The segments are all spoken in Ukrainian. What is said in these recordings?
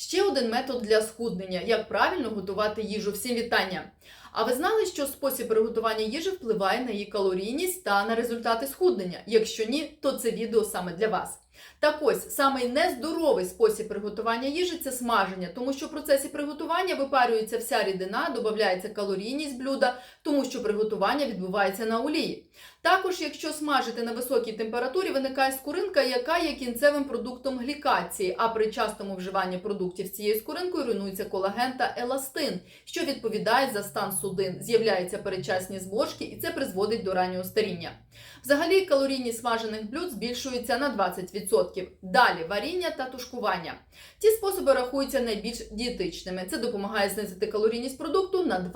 Ще один метод для схуднення як правильно готувати їжу. Всім вітання! А ви знали, що спосіб приготування їжі впливає на її калорійність та на результати схуднення? Якщо ні, то це відео саме для вас. Так ось самий нездоровий спосіб приготування їжі це смаження, тому що в процесі приготування випарюється вся рідина, додається калорійність блюда, тому що приготування відбувається на олії. Також, якщо смажити на високій температурі, виникає скоринка, яка є кінцевим продуктом глікації. А при частому вживанні продуктів з цією скоринкою руйнується колаген та еластин, що відповідає за стан судин. З'являються перечасні зможки, і це призводить до раннього старіння. Взагалі, калорійність смажених блюд збільшується на 20%. Далі варіння та тушкування. Ці способи рахуються найбільш дієтичними. Це допомагає знизити калорійність продукту на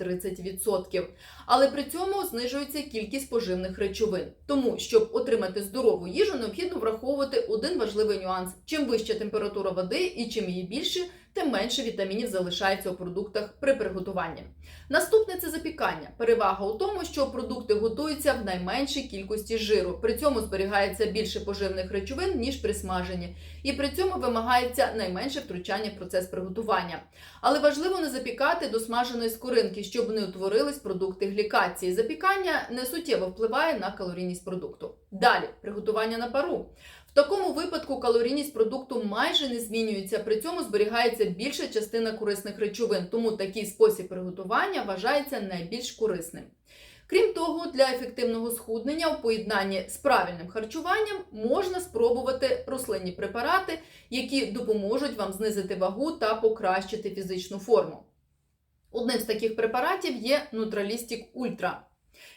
20-30%. Але при цьому знижується кількість поживних речовин. Тому, щоб отримати здорову їжу, необхідно враховувати один важливий нюанс: чим вища температура води і чим її більше, тим менше вітамінів залишається у продуктах при приготуванні. Наступне це запікання. Перевага у тому, що продукти готуються в найменшій кількості жиру. При цьому зберігається більше поживних речовин ніж при смаженні, і при цьому вимагається найменше втручання в процес приготування. Але важливо не запікати до смаженої скоринки, щоб не утворились продукти глікації. Запікання не суттєво впливає на калорійність продукту. Далі приготування на пару. В такому випадку калорійність продукту майже не змінюється, при цьому зберігається більша частина корисних речовин, тому такий спосіб приготування вважається найбільш корисним. Крім того, для ефективного схуднення у поєднанні з правильним харчуванням можна спробувати рослинні препарати, які допоможуть вам знизити вагу та покращити фізичну форму. Одним з таких препаратів є Nutralistic Ultra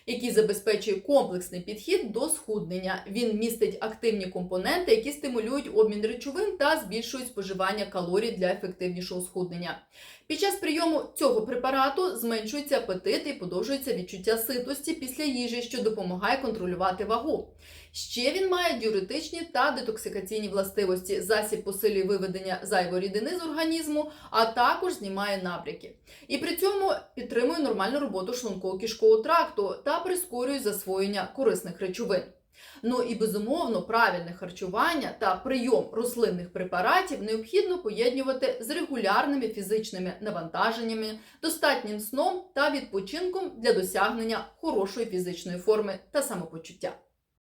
який забезпечує комплексний підхід до схуднення. Він містить активні компоненти, які стимулюють обмін речовин та збільшують споживання калорій для ефективнішого схуднення. Під час прийому цього препарату зменшується апетит і подовжується відчуття ситості після їжі, що допомагає контролювати вагу. Ще він має діуретичні та детоксикаційні властивості. Засіб посилює виведення зайвої рідини з організму, а також знімає набряки. І при цьому підтримує нормальну роботу шлунково-кишкового тракту та прискорює засвоєння корисних речовин. Ну і безумовно, правильне харчування та прийом рослинних препаратів необхідно поєднувати з регулярними фізичними навантаженнями, достатнім сном та відпочинком для досягнення хорошої фізичної форми та самопочуття.